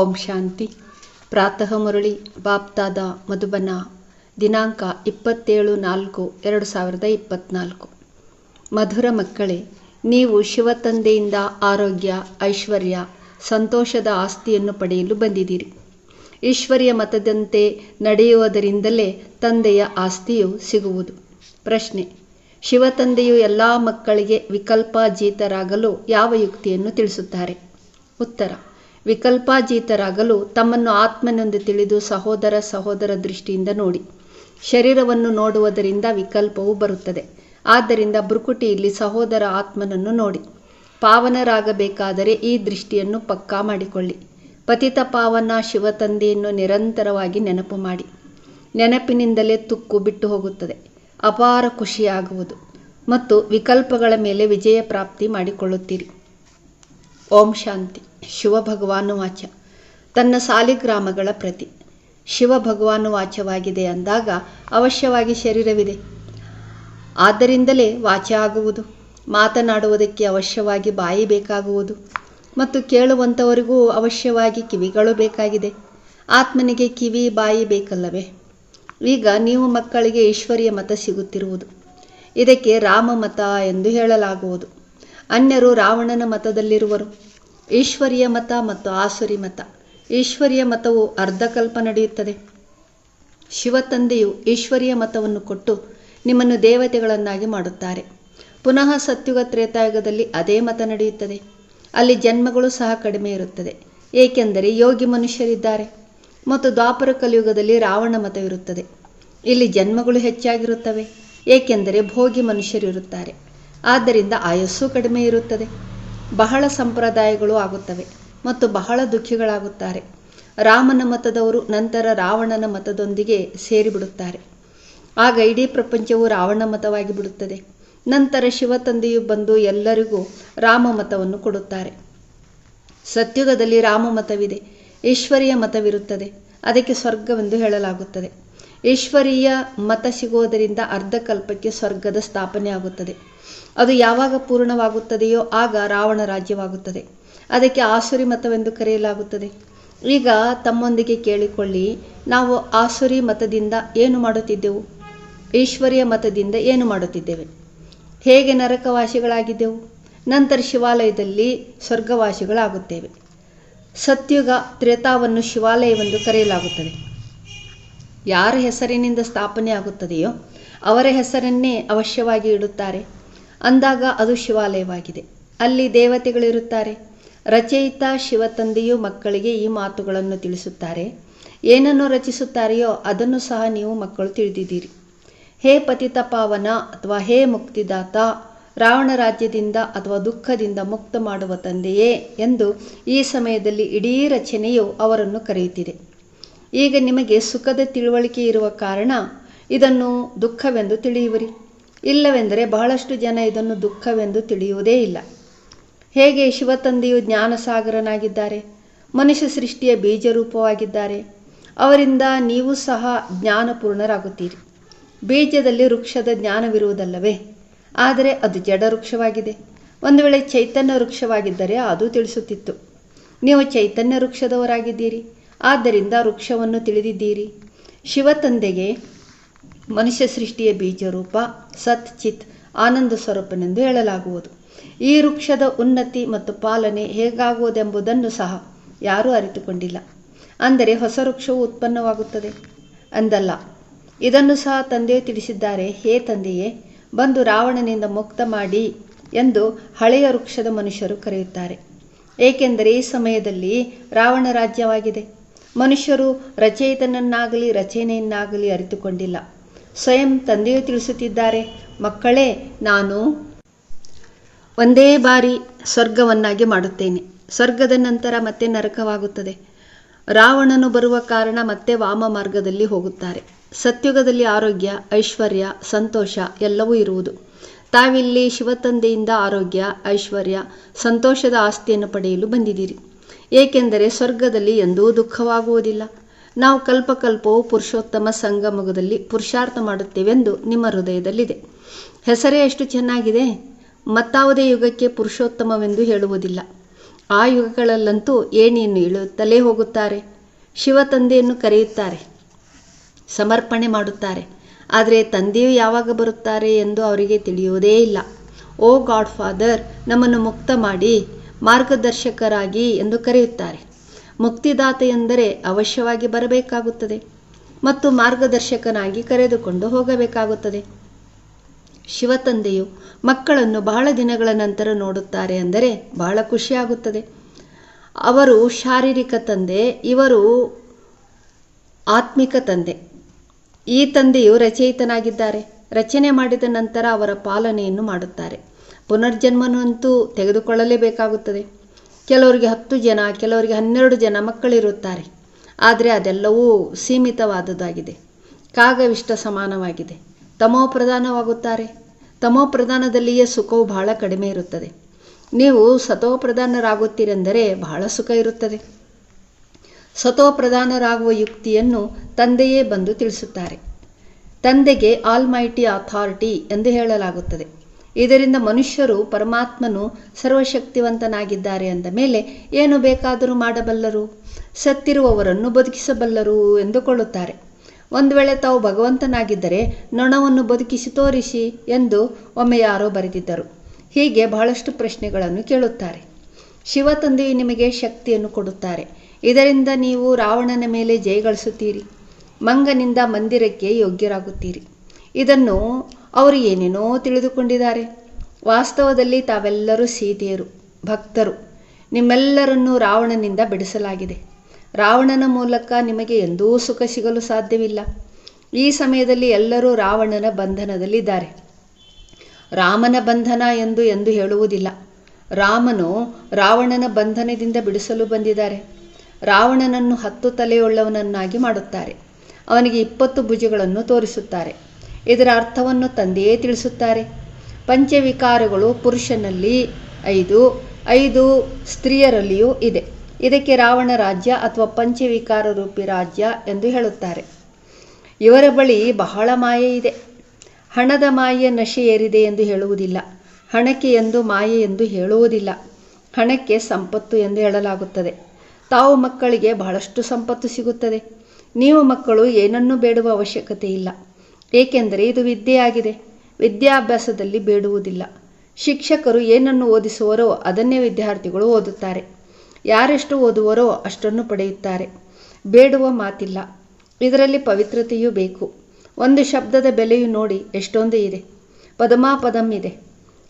ಓಂ ಶಾಂತಿ. ಪ್ರಾತಃ ಮುರಳಿ ಬಾಪ್ತಾದ ಮಧುಬನ ದಿನಾಂಕ ಇಪ್ಪತ್ತೇಳು ನಾಲ್ಕು ಎರಡು ಸಾವಿರದ ಇಪ್ಪತ್ತ್ನಾಲ್ಕು ಮಧುರ ಮಕ್ಕಳೇ, ನೀವು ಶಿವತಂದೆಯಿಂದ ಆರೋಗ್ಯ, ಐಶ್ವರ್ಯ, ಸಂತೋಷದ ಆಸ್ತಿಯನ್ನು ಪಡೆಯಲು ಬಂದಿದ್ದೀರಿ. ಈಶ್ವರ್ಯ ಮತದಂತೆ ನಡೆಯುವುದರಿಂದಲೇ ತಂದೆಯ ಆಸ್ತಿಯು ಸಿಗುವುದು. ಪ್ರಶ್ನೆ ಶಿವತಂದೆಯು ಎಲ್ಲ ಮಕ್ಕಳಿಗೆ ವಿಕಲ್ಪಾಜೀತರಾಗಲು ಯಾವ ಯುಕ್ತಿಯನ್ನು ತಿಳಿಸುತ್ತಾರೆ? ಉತ್ತರ ವಿಕಲ್ಪಾಜೀತರಾಗಲು ತಮ್ಮನ್ನು ಆತ್ಮನೆಂದು ತಿಳಿದು ಸಹೋದರ ಸಹೋದರ ದೃಷ್ಟಿಯಿಂದ ನೋಡಿ. ಶರೀರವನ್ನು ನೋಡುವುದರಿಂದ ವಿಕಲ್ಪವು ಬರುತ್ತದೆ. ಆದ್ದರಿಂದ ಬ್ರುಕುಟಿಯಲ್ಲಿ ಸಹೋದರ ಆತ್ಮನನ್ನು ನೋಡಿ. ಪಾವನರಾಗಬೇಕಾದರೆ ಈ ದೃಷ್ಟಿಯನ್ನು ಪಕ್ಕಾ ಮಾಡಿಕೊಳ್ಳಿ. ಪತಿತ ಪಾವನ ಶಿವತಂದೆಯನ್ನು ನಿರಂತರವಾಗಿ ನೆನಪು ಮಾಡಿ. ನೆನಪಿನಿಂದಲೇ ತುಕ್ಕು ಬಿಟ್ಟು ಹೋಗುತ್ತದೆ. ಅಪಾರ ಖುಷಿಯಾಗುವುದು. ಮತ್ತು ವಿಕಲ್ಪಗಳ ಮೇಲೆ ವಿಜಯ ಪ್ರಾಪ್ತಿ ಮಾಡಿಕೊಳ್ಳುತ್ತೀರಿ. ಓಂ ಶಾಂತಿ. ಶಿವ ಭಗವಾನು ವಾಚ. ತನ್ನ ಸಾಲಿಗ್ರಾಮಗಳ ಪ್ರತಿ. ಶಿವ ಭಗವಾನು ವಾಚವಾಗಿದೆ ಅಂದಾಗ ಅವಶ್ಯವಾಗಿ ಶರೀರವಿದೆ. ಆದ್ದರಿಂದಲೇ ವಾಚ ಆಗುವುದು. ಮಾತನಾಡುವುದಕ್ಕೆ ಅವಶ್ಯವಾಗಿ ಬಾಯಿ ಬೇಕಾಗುವುದು. ಮತ್ತು ಕೇಳುವಂಥವರಿಗೂ ಅವಶ್ಯವಾಗಿ ಕಿವಿಗಳು ಬೇಕಾಗಿದೆ. ಆತ್ಮನಿಗೆ ಕಿವಿ, ಬಾಯಿ ಬೇಕಲ್ಲವೇ? ಈಗ ನೀವು ಮಕ್ಕಳಿಗೆ ಈಶ್ವರಿಯ ಮತ ಸಿಗುತ್ತಿರುವುದು. ಇದಕ್ಕೆ ರಾಮ ಮತ ಎಂದು ಹೇಳಲಾಗುವುದು. ಅನ್ಯರು ರಾವಣನ ಮತದಲ್ಲಿರುವರು. ಈಶ್ವರಿಯ ಮತ ಮತ್ತು ಆಸುರಿ ಮತ. ಈಶ್ವರಿಯ ಮತವು ಅರ್ಧಕಲ್ಪ ನಡೆಯುತ್ತದೆ. ಶಿವತಂದೆಯು ಈಶ್ವರಿಯ ಮತವನ್ನು ಕೊಟ್ಟು ನಿಮ್ಮನ್ನು ದೇವತೆಗಳನ್ನಾಗಿ ಮಾಡುತ್ತಾರೆ. ಪುನಃ ಸತ್ಯುಗ ತ್ರೇತಾಯುಗದಲ್ಲಿ ಅದೇ ಮತ ನಡೆಯುತ್ತದೆ. ಅಲ್ಲಿ ಜನ್ಮಗಳು ಸಹ ಕಡಿಮೆ ಇರುತ್ತದೆ. ಏಕೆಂದರೆ ಯೋಗಿ ಮನುಷ್ಯರಿದ್ದಾರೆ. ಮತ್ತು ದ್ವಾಪರ ಕಲಿಯುಗದಲ್ಲಿ ರಾವಣ ಮತವಿರುತ್ತದೆ. ಇಲ್ಲಿ ಜನ್ಮಗಳು ಹೆಚ್ಚಾಗಿರುತ್ತವೆ. ಏಕೆಂದರೆ ಭೋಗಿ ಮನುಷ್ಯರಿರುತ್ತಾರೆ. ಆದ್ದರಿಂದ ಆಯಸ್ಸು ಕಡಿಮೆ ಇರುತ್ತದೆ. ಬಹಳ ಸಂಪ್ರದಾಯಗಳು ಆಗುತ್ತವೆ ಮತ್ತು ಬಹಳ ದುಃಖಿಗಳಾಗುತ್ತಾರೆ. ರಾಮನ ಮತದವರು ನಂತರ ರಾವಣನ ಮತದೊಂದಿಗೆ ಸೇರಿಬಿಡುತ್ತಾರೆ. ಆಗ ಇಡೀ ಪ್ರಪಂಚವು ರಾವಣ ಮತವಾಗಿ ಬಿಡುತ್ತದೆ. ನಂತರ ಶಿವತಂದೆಯು ಬಂದು ಎಲ್ಲರಿಗೂ ರಾಮ ಮತವನ್ನು ಕೊಡುತ್ತಾರೆ. ಸತ್ಯುಗದಲ್ಲಿ ರಾಮ ಮತವಿದೆ. ಈಶ್ವರೀಯ ಮತವಿರುತ್ತದೆ. ಅದಕ್ಕೆ ಸ್ವರ್ಗವೆಂದು ಹೇಳಲಾಗುತ್ತದೆ. ಈಶ್ವರೀಯ ಮತ ಸಿಗುವುದರಿಂದ ಅರ್ಧಕಲ್ಪಕ್ಕೆ ಸ್ವರ್ಗದ ಸ್ಥಾಪನೆ ಆಗುತ್ತದೆ ಅದು ಯಾವಾಗ ಪೂರ್ಣವಾಗುತ್ತದೆಯೋ ಆಗ ರಾವಣ ರಾಜ್ಯವಾಗುತ್ತದೆ. ಅದಕ್ಕೆ ಆಸುರಿ ಮತವೆಂದು ಕರೆಯಲಾಗುತ್ತದೆ. ಈಗ ತಮ್ಮೊಂದಿಗೆ ಕೇಳಿಕೊಳ್ಳಿ, ನಾವು ಆಸುರಿ ಮತದಿಂದ ಏನು ಮಾಡುತ್ತಿದ್ದೆವು? ಈಶ್ವರಿಯ ಮತದಿಂದ ಏನು ಮಾಡುತ್ತಿದ್ದೇವೆ? ಹೇಗೆ ನರಕವಾಸಿಗಳಾಗಿದ್ದೆವು? ನಂತರ ಶಿವಾಲಯದಲ್ಲಿ ಸ್ವರ್ಗವಾಸಿಗಳಾಗುತ್ತೇವೆ. ಸತ್ಯುಗ ತ್ರೇತಾವನ್ನು ಶಿವಾಲಯವೆಂದು ಕರೆಯಲಾಗುತ್ತದೆ. ಯಾರ ಹೆಸರಿನಿಂದ ಸ್ಥಾಪನೆ ಆಗುತ್ತದೆಯೋ ಅವರ ಹೆಸರನ್ನೇ ಅವಶ್ಯವಾಗಿ ಇಡುತ್ತಾರೆ. ಅಂದಾಗ ಅದು ಶಿವಾಲಯವಾಗಿದೆ. ಅಲ್ಲಿ ದೇವತೆಗಳಿರುತ್ತಾರೆ. ರಚಯಿತ ಶಿವತಂದೆಯು ಮಕ್ಕಳಿಗೆ ಈ ಮಾತುಗಳನ್ನು ತಿಳಿಸುತ್ತಾರೆ. ಏನನ್ನು ರಚಿಸುತ್ತಾರೆಯೋ ಅದನ್ನು ಸಹ ನೀವು ಮಕ್ಕಳು ತಿಳಿದಿದ್ದೀರಿ. ಹೇ ಪತಿತ ಪಾವನ ಅಥವಾ ಹೇ ಮುಕ್ತಿದಾತ, ರಾವಣ ರಾಜ್ಯದಿಂದ ಅಥವಾ ದುಃಖದಿಂದ ಮುಕ್ತ ಮಾಡುವ ತಂದೆಯೇ ಎಂದು ಈ ಸಮಯದಲ್ಲಿ ಇಡೀ ರಚನೆಯು ಅವರನ್ನು ಕರೆಯುತ್ತಿದೆ. ಈಗ ನಿಮಗೆ ಸುಖದ ತಿಳುವಳಿಕೆ ಇರುವ ಕಾರಣ ಇದನ್ನು ದುಃಖವೆಂದು ತಿಳಿಯುವಿರಿ. ಇಲ್ಲವೆಂದರೆ ಬಹಳಷ್ಟು ಜನ ಇದನ್ನು ದುಃಖವೆಂದು ತಿಳಿಯುವುದೇ ಇಲ್ಲ. ಹೇಗೆ ಶಿವತಂದೆಯು ಜ್ಞಾನಸಾಗರನಾಗಿದ್ದಾರೆ? ಮನುಷ್ಯ ಸೃಷ್ಟಿಯ ಬೀಜರೂಪವಾಗಿದ್ದಾರೆ. ಅವರಿಂದ ನೀವು ಸಹ ಜ್ಞಾನಪೂರ್ಣರಾಗುತ್ತೀರಿ. ಬೀಜದಲ್ಲಿ ವೃಕ್ಷದ ಜ್ಞಾನವಿರುವುದಲ್ಲವೇ? ಆದರೆ ಅದು ಜಡ ವೃಕ್ಷವಾಗಿದೆ. ಒಂದು ವೇಳೆ ಚೈತನ್ಯ ವೃಕ್ಷವಾಗಿದ್ದರೆ ಅದು ತಿಳಿಸುತ್ತಿತ್ತು. ನೀವು ಚೈತನ್ಯ ವೃಕ್ಷದವರಾಗಿದ್ದೀರಿ. ಆದ್ದರಿಂದ ವೃಕ್ಷವನ್ನು ತಿಳಿದಿದ್ದೀರಿ. ಶಿವತಂದೆಗೆ ಮನುಷ್ಯ ಸೃಷ್ಟಿಯ ಬೀಜರೂಪ ಸತ್, ಚಿತ್, ಆನಂದ ಸ್ವರೂಪನೆಂದು ಹೇಳಲಾಗುವುದು. ಈ ವೃಕ್ಷದ ಉನ್ನತಿ ಮತ್ತು ಪಾಲನೆ ಹೇಗಾಗುವುದೆಂಬುದನ್ನು ಸಹ ಯಾರೂ ಅರಿತುಕೊಂಡಿಲ್ಲ. ಅಂದರೆ ಹೊಸ ವೃಕ್ಷವು ಉತ್ಪನ್ನವಾಗುತ್ತದೆ? ಅಂದಲ್ಲ. ಇದನ್ನು ಸಹ ತಂದೆ ತಿಳಿಸಿದ್ದಾರೆ, ಹೇ ತಂದೆಯೇ, ಬಂದು ರಾವಣನಿಂದ ಮುಕ್ತ ಮಾಡಿ ಎಂದು ಹಳೆಯ ವೃಕ್ಷದ ಮನುಷ್ಯರು ಕರೆಯುತ್ತಾರೆ. ಏಕೆಂದರೆ ಈ ಸಮಯದಲ್ಲಿ ರಾವಣ ರಾಜ್ಯವಾಗಿದೆ. ಮನುಷ್ಯರು ರಚಯಿತನನ್ನಾಗಲಿ, ರಚನೆಯನ್ನಾಗಲಿ ಅರಿತುಕೊಂಡಿಲ್ಲ. ಸ್ವಯಂ ತಂದೆಯು ತಿಳಿಸುತ್ತಿದ್ದಾರೆ, ಮಕ್ಕಳೇ, ನಾನು ಒಂದೇ ಬಾರಿ ಸ್ವರ್ಗವನ್ನಾಗಿ ಮಾಡುತ್ತೇನೆ. ಸ್ವರ್ಗದ ನಂತರ ಮತ್ತೆ ನರಕವಾಗುತ್ತದೆ. ರಾವಣನು ಬರುವ ಕಾರಣ ಮತ್ತೆ ವಾಮ ಮಾರ್ಗದಲ್ಲಿ ಹೋಗುತ್ತಾರೆ. ಸತ್ಯುಗದಲ್ಲಿ ಆರೋಗ್ಯ, ಐಶ್ವರ್ಯ, ಸಂತೋಷ ಎಲ್ಲವೂ ಇರುವುದು. ತಾವಿಲ್ಲಿ ಶಿವತಂದೆಯಿಂದ ಆರೋಗ್ಯ, ಐಶ್ವರ್ಯ, ಸಂತೋಷದ ಆಸ್ತಿಯನ್ನು ಪಡೆಯಲು ಬಂದಿದ್ದೀರಿ. ಏಕೆಂದರೆ ಸ್ವರ್ಗದಲ್ಲಿ ಎಂದೂ ದುಃಖವಾಗುವುದಿಲ್ಲ. ನಾವು ಕಲ್ಪಕಲ್ಪವು ಪುರುಷೋತ್ತಮ ಸಂಗಮಗದಲ್ಲಿ ಪುರುಷಾರ್ಥ ಮಾಡುತ್ತೇವೆಂದು ನಿಮ್ಮ ಹೃದಯದಲ್ಲಿದೆ. ಹೆಸರೇ ಎಷ್ಟು ಚೆನ್ನಾಗಿದೆ? ಮತ್ತಾವುದೇ ಯುಗಕ್ಕೆ ಪುರುಷೋತ್ತಮವೆಂದು ಹೇಳುವುದಿಲ್ಲ. ಆ ಯುಗಗಳಲ್ಲಂತೂ ಏಣಿಯನ್ನು ಇಳುತ್ತಲೇ ಹೋಗುತ್ತಾರೆ. ಶಿವ ತಂದೆಯನ್ನು ಕರೆಯುತ್ತಾರೆ. ಸಮರ್ಪಣೆ ಮಾಡುತ್ತಾರೆ. ಆದರೆ ತಂದೆಯು ಯಾವಾಗ ಬರುತ್ತಾರೆ ಎಂದು ಅವರಿಗೆ ತಿಳಿಯುವುದೇ ಇಲ್ಲ. ಓ ಗಾಡ್ ಫಾದರ್ ನಮ್ಮನ್ನು ಮುಕ್ತ ಮಾಡಿ ಮಾರ್ಗದರ್ಶಕರಾಗಿ ಎಂದು ಕರೆಯುತ್ತಾರೆ. ಮುಕ್ತಿದಾತ ಎಂದರೆ ಅವಶ್ಯವಾಗಿ ಬರಬೇಕಾಗುತ್ತದೆ ಮತ್ತು ಮಾರ್ಗದರ್ಶಕನಾಗಿ ಕರೆದುಕೊಂಡು ಹೋಗಬೇಕಾಗುತ್ತದೆ. ಶಿವತಂದೆಯು ಮಕ್ಕಳನ್ನು ಬಹಳ ದಿನಗಳ ನಂತರ ನೋಡುತ್ತಾರೆ ಅಂದರೆ ಬಹಳ ಖುಷಿಯಾಗುತ್ತದೆ. ಅವರು ಶಾರೀರಿಕ ತಂದೆ, ಇವರು ಆತ್ಮಿಕ ತಂದೆ. ಈ ತಂದೆಯು ರಚಯಿತನಾಗಿದ್ದಾರೆ. ರಚನೆ ಮಾಡಿದ ನಂತರ ಅವರ ಪಾಲನೆಯನ್ನು ಮಾಡುತ್ತಾರೆ. ಪುನರ್ಜನ್ಮನಂತೂ ತೆಗೆದುಕೊಳ್ಳಲೇಬೇಕಾಗುತ್ತದೆ. ಕೆಲವರಿಗೆ ಹತ್ತು ಜನ, ಕೆಲವರಿಗೆ ಹನ್ನೆರಡು ಜನ ಮಕ್ಕಳಿರುತ್ತಾರೆ. ಆದರೆ ಅದೆಲ್ಲವೂ ಸೀಮಿತವಾದುದಾಗಿದೆ ಕಾಗವಿಷ್ಟ ಸಮಾನವಾಗಿದೆ. ತಮೋ ಪ್ರಧಾನವಾಗುತ್ತಾರೆ. ತಮೋ ಪ್ರಧಾನದಲ್ಲಿಯೇ ಸುಖವು ಬಹಳ ಕಡಿಮೆ ಇರುತ್ತದೆ. ನೀವು ಸತೋ ಪ್ರಧಾನರಾಗುತ್ತೀರೆಂದರೆ ಬಹಳ ಸುಖ ಇರುತ್ತದೆ. ಸತೋ ಪ್ರಧಾನರಾಗುವ ಯುಕ್ತಿಯನ್ನು ತಂದೆಯೇ ಬಂದು ತಿಳಿಸುತ್ತಾರೆ. ತಂದೆಗೆ ಆಲ್ಮೈಟಿ ಅಥಾರಿಟಿ ಎಂದು ಹೇಳಲಾಗುತ್ತದೆ. ಇದರಿಂದ ಮನುಷ್ಯರು ಪರಮಾತ್ಮನು ಸರ್ವಶಕ್ತಿವಂತನಾಗಿದ್ದಾರೆ ಅಂದ ಮೇಲೆ ಏನು ಬೇಕಾದರೂ ಮಾಡಬಲ್ಲರು? ಸತ್ತಿರುವವರನ್ನು ಬದುಕಿಸಬಲ್ಲರು ಎಂದುಕೊಳ್ಳುತ್ತಾರೆ. ಒಂದು ವೇಳೆ ತಾವು ಭಗವಂತನಾಗಿದ್ದರೆ ನೊಣವನ್ನು ಬದುಕಿಸಿ ತೋರಿಸಿ ಎಂದು ಒಮ್ಮೆ ಯಾರೋ ಬರೆದಿದ್ದರು. ಹೀಗೆ ಬಹಳಷ್ಟು ಪ್ರಶ್ನೆಗಳನ್ನು ಕೇಳುತ್ತಾರೆ. ಶಿವ ತಂದೆಯು ನಿಮಗೆ ಶಕ್ತಿಯನ್ನು ಕೊಡುತ್ತಾರೆ. ಇದರಿಂದ ನೀವು ರಾವಣನ ಮೇಲೆ ಜಯಗಳಿಸುತ್ತೀರಿ. ಮಂಗನಿಂದ ಮಂದಿರಕ್ಕೆ ಯೋಗ್ಯರಾಗುತ್ತೀರಿ. ಇದನ್ನು ಅವರು ಏನೇನೋ ತಿಳಿದುಕೊಂಡಿದ್ದಾರೆ. ವಾಸ್ತವದಲ್ಲಿ ತಾವೆಲ್ಲರೂ ಸೀತೆಯರು, ಭಕ್ತರು. ನಿಮ್ಮೆಲ್ಲರನ್ನೂ ರಾವಣನಿಂದ ಬಿಡಿಸಲಾಗಿದೆ. ರಾವಣನ ಮೂಲಕ ನಿಮಗೆ ಎಂದೂ ಸುಖ ಸಿಗಲು ಸಾಧ್ಯವಿಲ್ಲ. ಈ ಸಮಯದಲ್ಲಿ ಎಲ್ಲರೂ ರಾವಣನ ಬಂಧನದಲ್ಲಿದ್ದಾರೆ. ರಾಮನ ಬಂಧನ ಎಂದು ಎಂದು ಹೇಳುವುದಿಲ್ಲ. ರಾಮನು ರಾವಣನ ಬಂಧನದಿಂದ ಬಿಡಿಸಲು ಬಂದಿದ್ದಾರೆ. ರಾವಣನನ್ನು ಹತ್ತು ತಲೆಯುಳ್ಳವನನ್ನಾಗಿ ಮಾಡುತ್ತಾರೆ. ಅವನಿಗೆ ಇಪ್ಪತ್ತು ಭುಜಗಳನ್ನು ತೋರಿಸುತ್ತಾರೆ. ಇದರ ಅರ್ಥವನ್ನು ತಂದೆಯೇ ತಿಳಿಸುತ್ತಾರೆ. ಪಂಚವಿಕಾರಗಳು ಪುರುಷನಲ್ಲಿ ಐದು ಐದು ಸ್ತ್ರೀಯರಲ್ಲಿಯೂ ಇದೆ. ಇದಕ್ಕೆ ರಾವಣ ರಾಜ್ಯ ಅಥವಾ ಪಂಚವಿಕಾರ ರೂಪಿ ರಾಜ್ಯ ಎಂದು ಹೇಳುತ್ತಾರೆ. ಇವರ ಬಳಿ ಬಹಳ ಮಾಯೆ ಇದೆ. ಹಣದ ಮಾಯೆಯ ನಶೆ ಏರಿದೆ ಎಂದು ಹೇಳುವುದಿಲ್ಲ. ಹಣಕ್ಕೆ ಎಂದು ಮಾಯೆ ಎಂದು ಹೇಳುವುದಿಲ್ಲ. ಹಣಕ್ಕೆ ಸಂಪತ್ತು ಎಂದು ಹೇಳಲಾಗುತ್ತದೆ. ತಾವು ಮಕ್ಕಳಿಗೆ ಬಹಳಷ್ಟು ಸಂಪತ್ತು ಸಿಗುತ್ತದೆ. ನೀವು ಮಕ್ಕಳು ಏನನ್ನೂ ಬೇಡುವ ಅವಶ್ಯಕತೆ ಇಲ್ಲ ಏಕೆಂದರೆ ಇದು ವಿದ್ಯೆಯಾಗಿದೆ. ವಿದ್ಯಾಭ್ಯಾಸದಲ್ಲಿ ಬೇಡುವುದಿಲ್ಲ. ಶಿಕ್ಷಕರು ಏನನ್ನು ಓದಿಸುವರೋ ಅದನ್ನೇ ವಿದ್ಯಾರ್ಥಿಗಳು ಓದುತ್ತಾರೆ. ಯಾರೆಷ್ಟು ಓದುವರೋ ಅಷ್ಟನ್ನು ಪಡೆಯುತ್ತಾರೆ. ಬೇಡುವ ಮಾತಿಲ್ಲ. ಇದರಲ್ಲಿ ಪವಿತ್ರತೆಯೂ ಬೇಕು. ಒಂದು ಶಬ್ದದ ಬೆಲೆಯು ನೋಡಿ ಎಷ್ಟೊಂದು ಇದೆ. ಪದಮಾಪದಂ ಇದೆ.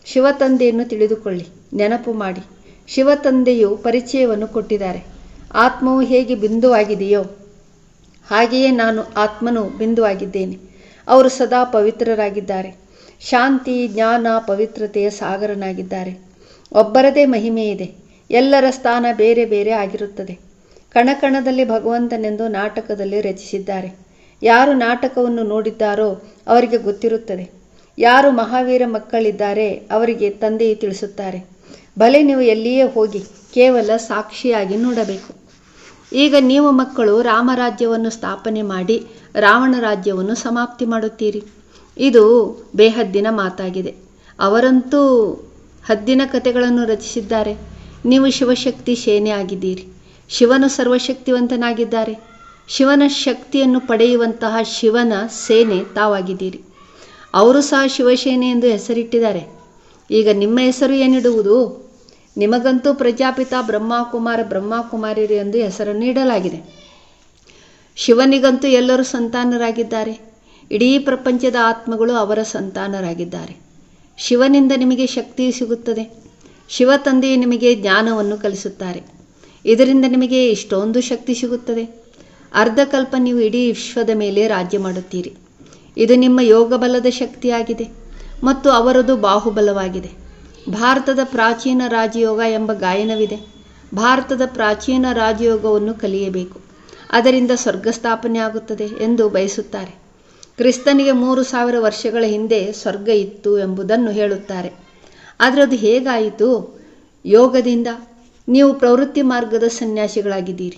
ಶಿವತಂದೆಯನ್ನು ತಿಳಿದುಕೊಳ್ಳಿ. ನೆನಪು ಮಾಡಿ. ಶಿವತಂದೆಯು ಪರಿಚಯವನ್ನು ಕೊಟ್ಟಿದ್ದಾರೆ. ಆತ್ಮವು ಹೇಗೆ ಬಿಂದುವಾಗಿದೆಯೋ ಹಾಗೆಯೇ ನಾನು ಆತ್ಮನು ಬಿಂದುವಾಗಿದ್ದೇನೆ. ಅವರು ಸದಾ ಪವಿತ್ರರಾಗಿದ್ದಾರೆ. ಶಾಂತಿ, ಜ್ಞಾನ, ಪವಿತ್ರತೆಯ ಸಾಗರನಾಗಿದ್ದಾರೆ. ಒಬ್ಬರದೇ ಮಹಿಮೆ ಇದೆ. ಎಲ್ಲರ ಸ್ಥಾನ ಬೇರೆ ಬೇರೆ ಆಗಿರುತ್ತದೆ. ಕಣಕಣದಲ್ಲಿ ಭಗವಂತನೆಂದು ನಾಟಕದಲ್ಲಿ ರಚಿಸಿದ್ದಾರೆ. ಯಾರು ನಾಟಕವನ್ನು ನೋಡಿದ್ದಾರೋ ಅವರಿಗೆ ಗೊತ್ತಿರುತ್ತದೆ. ಯಾರು ಮಹಾವೀರ ಮಕ್ಕಳಿದ್ದಾರೆ ಅವರಿಗೆ ತಂದೆಯು ತಿಳಿಸುತ್ತಾರೆ. ಭಲೆ ನೀವು ಎಲ್ಲಿಯೇ ಹೋಗಿ ಕೇವಲ ಸಾಕ್ಷಿಯಾಗಿ ನೋಡಬೇಕು. ಈಗ ನೀವು ಮಕ್ಕಳು ರಾಮರಾಜ್ಯವನ್ನು ಸ್ಥಾಪನೆ ಮಾಡಿ ರಾವಣ ರಾಜ್ಯವನ್ನು ಸಮಾಪ್ತಿ ಮಾಡುತ್ತೀರಿ. ಇದು ಬೇಹದ್ದಿನ ಮಾತಾಗಿದೆ. ಅವರಂತೂ ಹದ್ದಿನ ಕಥೆಗಳನ್ನು ರಚಿಸಿದ್ದಾರೆ. ನೀವು ಶಿವಶಕ್ತಿ ಸೇನೆ ಆಗಿದ್ದೀರಿ. ಶಿವನು ಸರ್ವಶಕ್ತಿವಂತನಾಗಿದ್ದಾರೆ. ಶಿವನ ಶಕ್ತಿಯನ್ನು ಪಡೆಯುವಂತಹ ಶಿವನ ಸೇನೆ ತಾವಾಗಿದ್ದೀರಿ. ಅವರು ಸಹ ಶಿವಸೇನೆ ಎಂದು ಹೆಸರಿಟ್ಟಿದ್ದಾರೆ. ಈಗ ನಿಮ್ಮ ಹೆಸರು ಏನಿಡುವುದು? ನಿಮಗಂತೂ ಪ್ರಜಾಪಿತ ಬ್ರಹ್ಮಕುಮಾರ, ಬ್ರಹ್ಮಕುಮಾರಿಯರು ಎಂದು ಹೆಸರನ್ನು ನೀಡಲಾಗಿದೆ. ಶಿವನಿಗಂತೂ ಎಲ್ಲರೂ ಸಂತಾನರಾಗಿದ್ದಾರೆ. ಇಡೀ ಪ್ರಪಂಚದ ಆತ್ಮಗಳು ಅವರ ಸಂತಾನರಾಗಿದ್ದಾರೆ. ಶಿವನಿಂದ ನಿಮಗೆ ಶಕ್ತಿ ಸಿಗುತ್ತದೆ. ಶಿವ ತಂದೆಯು ನಿಮಗೆ ಜ್ಞಾನವನ್ನು ಕಲಿಸುತ್ತಾರೆ. ಇದರಿಂದ ನಿಮಗೆ ಇಷ್ಟೊಂದು ಶಕ್ತಿ ಸಿಗುತ್ತದೆ. ಅರ್ಧಕಲ್ಪ ನೀವು ಇಡೀ ವಿಶ್ವದ ಮೇಲೆ ರಾಜ್ಯ ಮಾಡುತ್ತೀರಿ. ಇದು ನಿಮ್ಮ ಯೋಗ ಬಲದ ಶಕ್ತಿಯಾಗಿದೆ ಮತ್ತು ಅವರದು ಬಾಹುಬಲವಾಗಿದೆ. ಭಾರತದ ಪ್ರಾಚೀನ ರಾಜಯೋಗ ಎಂಬ ಗಾಯನವಿದೆ. ಭಾರತದ ಪ್ರಾಚೀನ ರಾಜಯೋಗವನ್ನು ಕಲಿಯಬೇಕು. ಅದರಿಂದ ಸ್ವರ್ಗ ಸ್ಥಾಪನೆ ಆಗುತ್ತದೆ ಎಂದು ಬಯಸುತ್ತಾರೆ. ಕ್ರಿಸ್ತನಿಗೆ ಮೂರು ಸಾವಿರ ವರ್ಷಗಳ ಹಿಂದೆ ಸ್ವರ್ಗ ಇತ್ತು ಎಂಬುದನ್ನು ಹೇಳುತ್ತಾರೆ. ಆದರೆ ಅದು ಹೇಗಾಯಿತು? ಯೋಗದಿಂದ. ನೀವು ಪ್ರವೃತ್ತಿ ಮಾರ್ಗದ ಸನ್ಯಾಸಿಗಳಾಗಿದ್ದೀರಿ.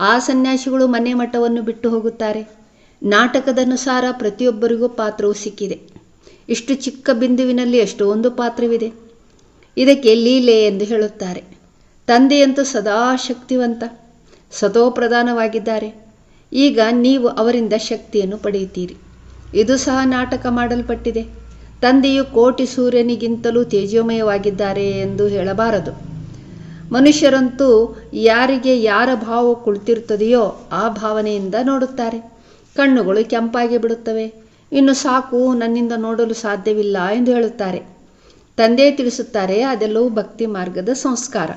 ಆ ಸನ್ಯಾಸಿಗಳು ಮನೆ ಮಠವನ್ನು ಬಿಟ್ಟು ಹೋಗುತ್ತಾರೆ. ನಾಟಕದನುಸಾರ ಪ್ರತಿಯೊಬ್ಬರಿಗೂ ಪಾತ್ರವು ಸಿಕ್ಕಿದೆ. ಇಷ್ಟು ಚಿಕ್ಕ ಬಿಂದುವಿನಲ್ಲಿ ಎಷ್ಟೊಂದು ಪಾತ್ರವಿದೆ. ಇದಕ್ಕೆ ಲೀಲೆ ಎಂದು ಹೇಳುತ್ತಾರೆ. ತಂದೆಯಂತೂ ಸದಾ ಶಕ್ತಿವಂತ ಸತೋಪ್ರಧಾನವಾಗಿದ್ದಾರೆ. ಈಗ ನೀವು ಅವರಿಂದ ಶಕ್ತಿಯನ್ನು ಪಡೆಯುತ್ತೀರಿ. ಇದು ಸಹ ನಾಟಕ ಮಾಡಲ್ಪಟ್ಟಿದೆ. ತಂದೆಯು ಕೋಟಿ ಸೂರ್ಯನಿಗಿಂತಲೂ ತೇಜೋಮಯವಾಗಿದ್ದಾರೆ ಎಂದು ಹೇಳಬಾರದು. ಮನುಷ್ಯರಂತೂ ಯಾರಿಗೆ ಯಾರ ಭಾವ ಕುಳಿತಿರುತ್ತದೆಯೋ ಆ ಭಾವನೆಯಿಂದ ನೋಡುತ್ತಾರೆ. ಕಣ್ಣುಗಳು ಕೆಂಪಾಗಿ ಬಿಡುತ್ತವೆ. ಇನ್ನು ಸಾಕು ನನ್ನಿಂದ ನೋಡಲು ಸಾಧ್ಯವಿಲ್ಲ ಎಂದು ಹೇಳುತ್ತಾರೆ. ತಂದೆ ತಿಳಿಸುತ್ತಾರೆ, ಅದೆಲ್ಲವೂ ಭಕ್ತಿ ಮಾರ್ಗದ ಸಂಸ್ಕಾರ.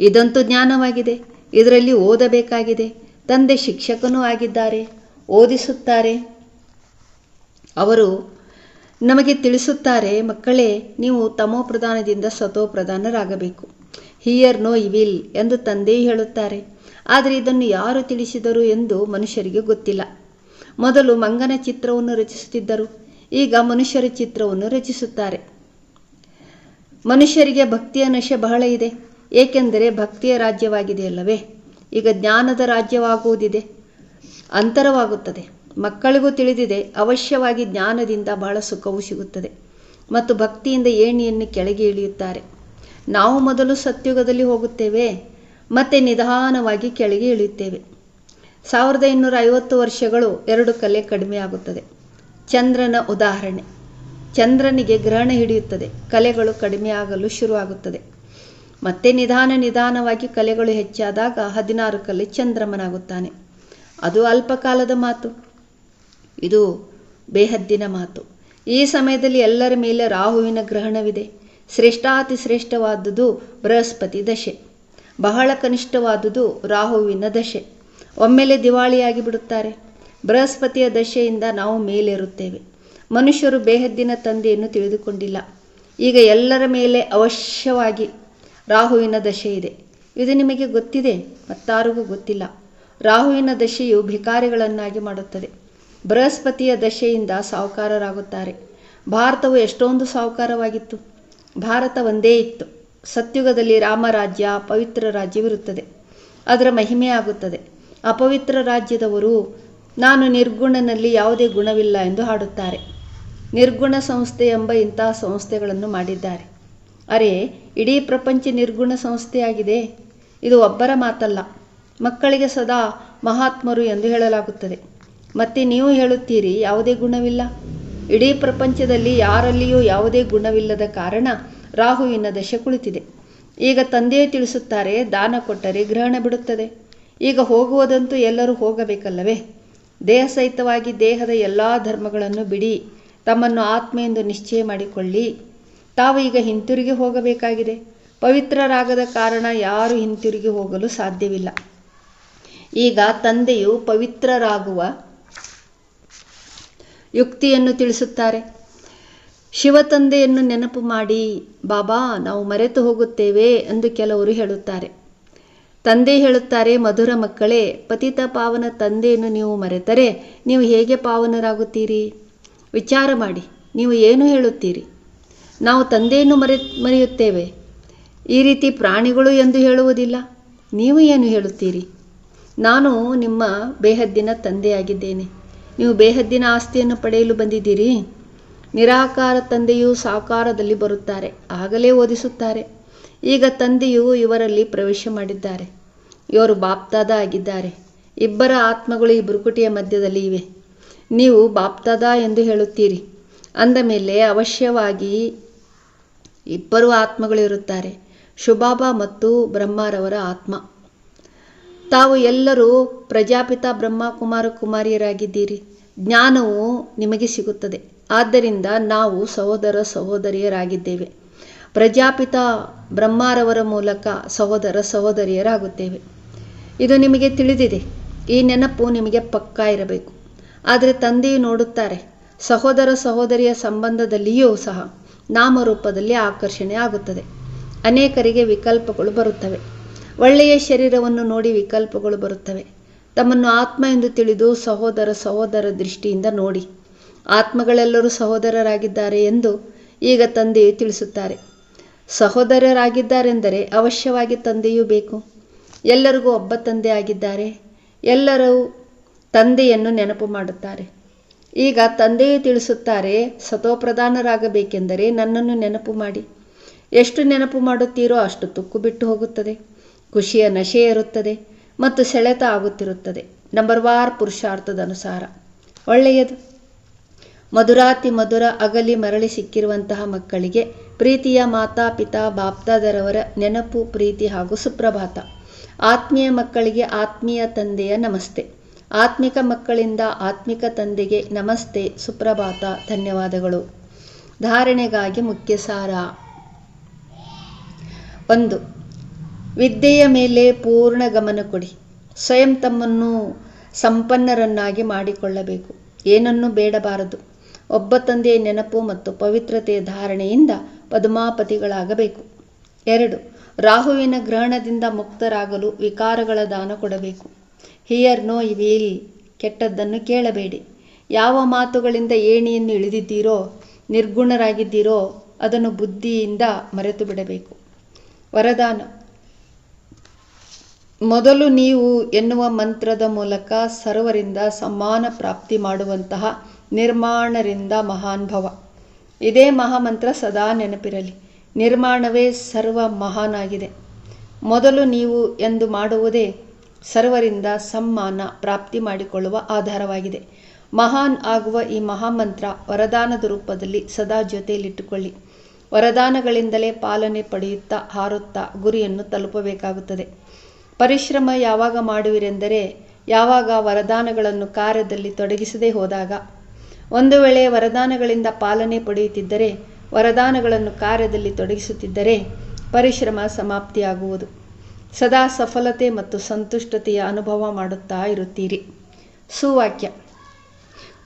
ಇದಂತೂ ಜ್ಞಾನವಾಗಿದೆ. ಇದರಲ್ಲಿ ಓದಬೇಕಾಗಿದೆ. ತಂದೆ ಶಿಕ್ಷಕನೂ ಆಗಿದ್ದಾರೆ. ಓದಿಸುತ್ತಾರೆ. ಅವರು ನಮಗೆ ತಿಳಿಸುತ್ತಾರೆ, ಮಕ್ಕಳೇ, ನೀವು ತಮೋ ಪ್ರಧಾನದಿಂದ ಸತೋ ಪ್ರಧಾನರಾಗಬೇಕು. ಹಿಯರ್ ನೋ ವಿಲ್ ಎಂದು ತಂದೆ ಹೇಳುತ್ತಾರೆ. ಆದರೆ ಇದನ್ನು ಯಾರು ತಿಳಿಸಿದರು ಎಂದು ಮನುಷ್ಯರಿಗೆ ಗೊತ್ತಿಲ್ಲ. ಮೊದಲು ಮಂಗನ ಚಿತ್ರವನ್ನು ರಚಿಸುತ್ತಿದ್ದರು. ಈಗ ಮನುಷ್ಯರ ಚಿತ್ರವನ್ನು ರಚಿಸುತ್ತಾರೆ. ಮನುಷ್ಯರಿಗೆ ಭಕ್ತಿಯ ನಶೆ ಬಹಳ ಇದೆ. ಏಕೆಂದರೆ ಭಕ್ತಿಯ ರಾಜ್ಯವಾಗಿದೆಯಲ್ಲವೇ ಈಗ ಜ್ಞಾನದ ರಾಜ್ಯವಾಗುವುದಿದೆ. ಅಂತರವಾಗುತ್ತದೆ. ಮಕ್ಕಳಿಗೂ ತಿಳಿದಿದೆ, ಅವಶ್ಯವಾಗಿ ಜ್ಞಾನದಿಂದ ಬಹಳ ಸುಖವು ಸಿಗುತ್ತದೆ. ಮತ್ತು ಭಕ್ತಿಯಿಂದ ಏಣಿಯನ್ನು ಕೆಳಗೆ ಇಳಿಯುತ್ತಾರೆ. ನಾವು ಮೊದಲು ಸತ್ಯುಗದಲ್ಲಿ ಹೋಗುತ್ತೇವೆ, ಮತ್ತೆ ನಿಧಾನವಾಗಿ ಕೆಳಗೆ ಇಳಿಯುತ್ತೇವೆ. ಸಾವಿರದ ಇನ್ನೂರ ಐವತ್ತು ವರ್ಷಗಳು ಎರಡು ಕಲೆ ಕಡಿಮೆಯಾಗುತ್ತದೆ ಚಂದ್ರನ ಉದಾಹರಣೆ. ಚಂದ್ರನಿಗೆ ಗ್ರಹಣ ಹಿಡಿಯುತ್ತದೆ. ಕಲೆಗಳು ಕಡಿಮೆಯಾಗಲು ಶುರುವಾಗುತ್ತದೆ. ಮತ್ತೆ ನಿಧಾನ ನಿಧಾನವಾಗಿ ಕಲೆಗಳು ಹೆಚ್ಚಾದಾಗ ಹದಿನಾರು ಕಲೆ ಚಂದ್ರಮನಾಗುತ್ತಾನೆ. ಅದು ಅಲ್ಪಕಾಲದ ಮಾತು. ಇದು ಬೇಹದ್ದಿನ ಮಾತು. ಈ ಸಮಯದಲ್ಲಿ ಎಲ್ಲರ ಮೇಲೆ ರಾಹುವಿನ ಗ್ರಹಣವಿದೆ. ಶ್ರೇಷ್ಠಾತಿ ಶ್ರೇಷ್ಠವಾದುದು ಬೃಹಸ್ಪತಿ ದಶೆ. ಬಹಳ ಕನಿಷ್ಠವಾದುದು ರಾಹುವಿನ ದಶೆ. ಒಮ್ಮೆಲೆ ದಿವಾಳಿಯಾಗಿ ಬಿಡುತ್ತಾರೆ. ಬೃಹಸ್ಪತಿಯ ದಶೆಯಿಂದ ನಾವು ಮೇಲೇರುತ್ತೇವೆ. ಮನುಷ್ಯರು ಬೇಹದ್ದಿನ ತಂದೆಯನ್ನು ತಿಳಿದುಕೊಂಡಿಲ್ಲ. ಈಗ ಎಲ್ಲರ ಮೇಲೆ ಅವಶ್ಯವಾಗಿ ರಾಹುವಿನ ದಶೆ ಇದೆ. ಇದು ನಿಮಗೆ ಗೊತ್ತಿದೆ, ಮತ್ತಾರಿಗೂ ಗೊತ್ತಿಲ್ಲ. ರಾಹುವಿನ ದಶೆಯು ಭಿಕಾರಿಗಳನ್ನಾಗಿ ಮಾಡುತ್ತದೆ. ಬೃಹಸ್ಪತಿಯ ದಶೆಯಿಂದ ಸಾಹುಕಾರರಾಗುತ್ತಾರೆ. ಭಾರತವು ಎಷ್ಟೊಂದು ಸಾಹುಕಾರವಾಗಿತ್ತು. ಭಾರತ ಒಂದೇ ಇತ್ತು. ಸತ್ಯುಗದಲ್ಲಿ ರಾಮರಾಜ್ಯ, ಪವಿತ್ರ ರಾಜ್ಯವಿರುತ್ತದೆ. ಅದರ ಮಹಿಮೆ ಆಗುತ್ತದೆ. ಅಪವಿತ್ರ ರಾಜ್ಯದವರು, ನಾನು ನಿರ್ಗುಣನಲ್ಲಿ ಯಾವುದೇ ಗುಣವಿಲ್ಲ ಎಂದು ಹಾಡುತ್ತಾರೆ. ನಿರ್ಗುಣ ಸಂಸ್ಥೆ ಎಂಬ ಇಂತಹ ಸಂಸ್ಥೆಗಳನ್ನು ಮಾಡಿದ್ದಾರೆ. ಅರೆ, ಇಡೀ ಪ್ರಪಂಚ ನಿರ್ಗುಣ ಸಂಸ್ಥೆಯಾಗಿದೆ. ಇದು ಒಬ್ಬರ ಮಾತಲ್ಲ. ಮಕ್ಕಳಿಗೆ ಸದಾ ಮಹಾತ್ಮರು ಎಂದು ಹೇಳಲಾಗುತ್ತದೆ. ಮತ್ತೆ ನೀವು ಹೇಳುತ್ತೀರಿ, ಯಾವುದೇ ಗುಣವಿಲ್ಲ? ಇಡೀ ಪ್ರಪಂಚದಲ್ಲಿ ಯಾರಲ್ಲಿಯೂ ಯಾವುದೇ ಗುಣವಿಲ್ಲದ ಕಾರಣ ರಾಹುವಿನ ದಶೆ ಕುಳಿತಿದೆ. ಈಗ ತಂದೆಯೇ ತಿಳಿಸುತ್ತಾರೆ, ದಾನ ಕೊಟ್ಟರೆ ಗ್ರಹಣ ಬಿಡುತ್ತದೆ. ಈಗ ಹೋಗುವುದಂತೂ ಎಲ್ಲರೂ ಹೋಗಬೇಕಲ್ಲವೇ? ದೇಹ ಸಹಿತವಾಗಿ ದೇಹದ ಎಲ್ಲ ಧರ್ಮಗಳನ್ನು ಬಿಡಿ. ತಮ್ಮನ್ನು ಆತ್ಮ ಎಂದು ನಿಶ್ಚಯ ಮಾಡಿಕೊಳ್ಳಿ. ತಾವು ಈಗ ಹಿಂತಿರುಗಿ ಹೋಗಬೇಕಾಗಿದೆ. ಪವಿತ್ರರಾಗದ ಕಾರಣ ಯಾರು ಹಿಂತಿರುಗಿ ಹೋಗಲು ಸಾಧ್ಯವಿಲ್ಲ. ಈಗ ತಂದೆಯು ಪವಿತ್ರರಾಗುವ ಯುಕ್ತಿಯನ್ನು ತಿಳಿಸುತ್ತಾರೆ. ಶಿವ ತಂದೆಯನ್ನು ನೆನಪು ಮಾಡಿ, ಬಾಬಾ, ನಾವು ಮರೆತು ಹೋಗುತ್ತೇವೆ ಎಂದು ಕೆಲವರು ಹೇಳುತ್ತಾರೆ. ತಂದೆ ಹೇಳುತ್ತಾರೆ, ಮಧುರ ಮಕ್ಕಳೇ, ಪತಿತ ಪಾವನ ತಂದೆಯನ್ನು ನೀವು ಮರೆತರೆ, ನೀವು ಹೇಗೆ ಪಾವನರಾಗುತ್ತೀರಿ? ವಿಚಾರ ಮಾಡಿ. ನೀವು ಏನು ಹೇಳುತ್ತೀರಿ? ನಾವು ತಂದೆಯನ್ನು ಮರೆ, ಮರೆಯುತ್ತೇವೆ. ಈ ರೀತಿ ಪ್ರಾಣಿಗಳು ಎಂದು ಹೇಳುವುದಿಲ್ಲ. ನೀವು ಏನು ಹೇಳುತ್ತೀರಿ? ನಾನು ನಿಮ್ಮ ಬೇಹದ್ದಿನ ತಂದೆಯಾಗಿದ್ದೇನೆ. ನೀವು ಬೇಹದ್ದಿನ ಆಸ್ತಿಯನ್ನು ಪಡೆಯಲು ಬಂದಿದ್ದೀರಿ. ನಿರಾಕಾರ ತಂದೆಯು ಸಾಕಾರದಲ್ಲಿ ಬರುತ್ತಾರೆ. ಆಗಲೇ ಓದಿಸುತ್ತಾರೆ. ಈಗ ತಂದೆಯು ಇವರಲ್ಲಿ ಪ್ರವೇಶ ಮಾಡಿದ್ದಾರೆ. ಇವರು ಬಾಪ್ತಾದ ಆಗಿದ್ದಾರೆ. ಇಬ್ಬರ ಆತ್ಮಗಳು ಈ ಬುರುಕುಟಿಯ ಮಧ್ಯದಲ್ಲಿ ಇವೆ. ನೀವು ಬಾಪ್ತದಾ ಎಂದು ಹೇಳುತ್ತೀರಿ. ಅಂದ ಮೇಲೆ ಅವಶ್ಯವಾಗಿ ಇಬ್ಬರು ಆತ್ಮಗಳು ಇರುತ್ತಾರೆ ಶುಭಾಬ ಮತ್ತು ಬ್ರಹ್ಮರವರ ಆತ್ಮ. ತಾವು ಎಲ್ಲರೂ ಪ್ರಜಾಪಿತ ಬ್ರಹ್ಮ ಕುಮಾರ ಕುಮಾರಿಯರಾಗಿದ್ದೀರಿ. ಜ್ಞಾನವು ನಿಮಗೆ ಸಿಗುತ್ತದೆ. ಆದ್ದರಿಂದ ನಾವು ಸಹೋದರ ಸಹೋದರಿಯರಾಗಿದ್ದೇವೆ. ಪ್ರಜಾಪಿತ ಬ್ರಹ್ಮಾರವರ ಮೂಲಕ ಸಹೋದರ ಸಹೋದರಿಯರಾಗುತ್ತೇವೆ. ಇದು ನಿಮಗೆ ತಿಳಿದಿದೆ. ಈ ನೆನಪು ನಿಮಗೆ ಪಕ್ಕಾ ಇರಬೇಕು. ಆದರೆ ತಂದೆಯು ನೋಡುತ್ತಾರೆ. ಸಹೋದರ ಸಹೋದರಿಯ ಸಂಬಂಧದಲ್ಲಿಯೂ ಸಹ ನಾಮರೂಪದಲ್ಲಿ ಆಕರ್ಷಣೆ ಆಗುತ್ತದೆ. ಅನೇಕರಿಗೆ ವಿಕಲ್ಪಗಳು ಬರುತ್ತವೆ. ಒಳ್ಳೆಯ ಶರೀರವನ್ನು ನೋಡಿ ವಿಕಲ್ಪಗಳು ಬರುತ್ತವೆ. ತಮ್ಮನ್ನು ಆತ್ಮ ಎಂದು ತಿಳಿದು ಸಹೋದರ ಸಹೋದರ ದೃಷ್ಟಿಯಿಂದ ನೋಡಿ. ಆತ್ಮಗಳೆಲ್ಲರೂ ಸಹೋದರರಾಗಿದ್ದಾರೆ ಎಂದು ಈಗ ತಂದೆಯು ತಿಳಿಸುತ್ತಾರೆ. ಸಹೋದರರಾಗಿದ್ದಾರೆಂದರೆ ಅವಶ್ಯವಾಗಿ ತಂದೆಯೂ ಬೇಕು. ಎಲ್ಲರಿಗೂ ಒಬ್ಬ ತಂದೆ ಆಗಿದ್ದಾರೆ. ಎಲ್ಲರೂ ತಂದೆಯನ್ನು ನೆನಪು ಮಾಡುತ್ತಾರೆ. ಈಗ ತಂದೆಯೇ ತಿಳಿಸುತ್ತಾರೆ ಸತೋಪ್ರಧಾನರಾಗಬೇಕೆಂದರೆ ನನ್ನನ್ನು ನೆನಪು ಮಾಡಿ. ಎಷ್ಟು ನೆನಪು ಮಾಡುತ್ತೀರೋ ಅಷ್ಟು ತುಕ್ಕು ಬಿಟ್ಟು ಹೋಗುತ್ತದೆ. ಖುಷಿಯ ನಶೆ ಇರುತ್ತದೆ ಮತ್ತು ಸೆಳೆತ ಆಗುತ್ತಿರುತ್ತದೆ. ನಂಬರ್ ವಾರ್ ಪುರುಷಾರ್ಥದ ಅನುಸಾರ. ಒಳ್ಳೆಯದು. ಮಧುರಾತಿ ಮಧುರ ಅಗಲಿ ಮರಳಿ ಸಿಕ್ಕಿರುವಂತಹ ಮಕ್ಕಳಿಗೆ ಪ್ರೀತಿಯ ಮಾತಾ, ಪಿತಾ ಬಾಪ್ತಾದರವರ ನೆನಪು, ಪ್ರೀತಿ ಹಾಗೂ ಸುಪ್ರಭಾತ. ಆತ್ಮೀಯ ಮಕ್ಕಳಿಗೆ ಆತ್ಮೀಯ ತಂದೆಯ ನಮಸ್ತೆ. ಆತ್ಮಿಕ ಮಕ್ಕಳಿಂದ ಆತ್ಮಿಕ ತಂದೆಗೆ ನಮಸ್ತೆ, ಸುಪ್ರಭಾತ, ಧನ್ಯವಾದಗಳು. ಧಾರಣೆಗಾಗಿ ಮುಖ್ಯ ಸಾರ ಒಂದು, ವಿದ್ಯೆಯ ಮೇಲೆ ಪೂರ್ಣ ಗಮನ ಕೊಡಿ. ಸ್ವಯಂ ತಮ್ಮನ್ನು ಸಂಪನ್ನರನ್ನಾಗಿ ಮಾಡಿಕೊಳ್ಳಬೇಕು. ಏನನ್ನೂ ಬೇಡಬಾರದು. ಒಬ್ಬ ತಂದೆಯ ನೆನಪು ಮತ್ತು ಪವಿತ್ರತೆಯ ಧಾರಣೆಯಿಂದ ಪದ್ಮಾಪತಿಗಳಾಗಬೇಕು. ಎರಡು, ರಾಹುವಿನ ಗ್ರಹಣದಿಂದ ಮುಕ್ತರಾಗಲು ವಿಕಾರಗಳ ದಾನ ಕೊಡಬೇಕು. Hear no evil. ಕೆಟ್ಟದ್ದನ್ನು ಕೇಳಬೇಡಿ. ಯಾವ ಮಾತುಗಳಿಂದ ಏಣಿಯನ್ನು ಇಳಿದಿದ್ದೀರೋ, ನಿರ್ಗುಣರಾಗಿದ್ದೀರೋ, ಅದನ್ನು ಬುದ್ಧಿಯಿಂದ ಮರೆತು ಬಿಡಬೇಕು. ವರದಾನ. ಮೊದಲು ನೀವು ಎನ್ನುವ ಮಂತ್ರದ ಮೂಲಕ ಸರ್ವರಿಂದ ಸಮಾನ ಪ್ರಾಪ್ತಿ ಮಾಡುವಂತಹ ನಿರ್ಮಾಣರಿಂದ ಮಹಾನ್ಭವ ಇದೇ ಮಹಾಮಂತ್ರ ಸದಾ ನೆನಪಿರಲಿ. ನಿರ್ಮಾಣವೇ ಸರ್ವ ಮಹಾನ್ ಆಗಿದೆ ಮೊದಲು ನೀವು ಎಂದು ಮಾಡುವುದೇ ಸರ್ವರಿಂದ ಸಮ್ಮಾನ ಪ್ರಾಪ್ತಿ ಮಾಡಿಕೊಳ್ಳುವ ಆಧಾರವಾಗಿದೆ. ಮಹಾನ್ ಆಗುವ ಈ ಮಹಾಮಂತ್ರ ವರದಾನದ ರೂಪದಲ್ಲಿ ಸದಾ ಜೊತೆಯಲ್ಲಿಟ್ಟುಕೊಳ್ಳಿ. ವರದಾನಗಳಿಂದಲೇ ಪಾಲನೆ ಪಡೆಯುತ್ತಾ ಹಾರುತ್ತಾ ಗುರಿಯನ್ನು ತಲುಪಬೇಕಾಗುತ್ತದೆ. ಪರಿಶ್ರಮ ಯಾವಾಗ ಮಾಡುವಿರೆಂದರೆ ಯಾವಾಗ ವರದಾನಗಳನ್ನು ಕಾರ್ಯದಲ್ಲಿ ತೊಡಗಿಸದೇ ಹೋದಾಗ. ಒಂದು ವೇಳೆ ವರದಾನಗಳಿಂದ ಪಾಲನೆ ಪಡೆಯುತ್ತಿದ್ದರೆ, ವರದಾನಗಳನ್ನು ಕಾರ್ಯದಲ್ಲಿ ತೊಡಗಿಸುತ್ತಿದ್ದರೆ ಪರಿಶ್ರಮ ಸಮಾಪ್ತಿಯಾಗುವುದು. ಸದಾ ಸಫಲತೆ ಮತ್ತು ಸಂತುಷ್ಟತೆಯ ಅನುಭವ ಮಾಡುತ್ತಾ ಇರುತ್ತೀರಿ. ಸುವಾಕ್ಯ.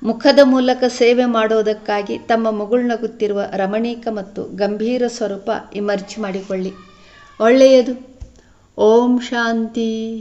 ಮುಖದ ಮೂಲಕ ಸೇವೆ ಮಾಡೋದಕ್ಕಾಗಿ ತಮ್ಮ ಮುಗುಳ್ನಗುತ್ತಿರುವ ರಮಣೀಕ ಮತ್ತು ಗಂಭೀರ ಸ್ವರೂಪ ಇಮರ್ಜ್ ಮಾಡಿಕೊಳ್ಳಿ. ಒಳ್ಳೆಯದು. ಓಂ ಶಾಂತಿ.